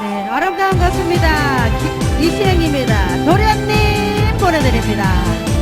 네, 아름다운 것입니다. 이시영입니다. 도련님 보내드립니다.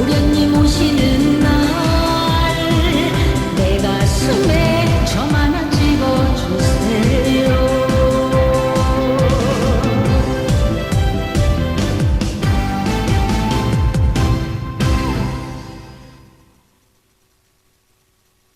无边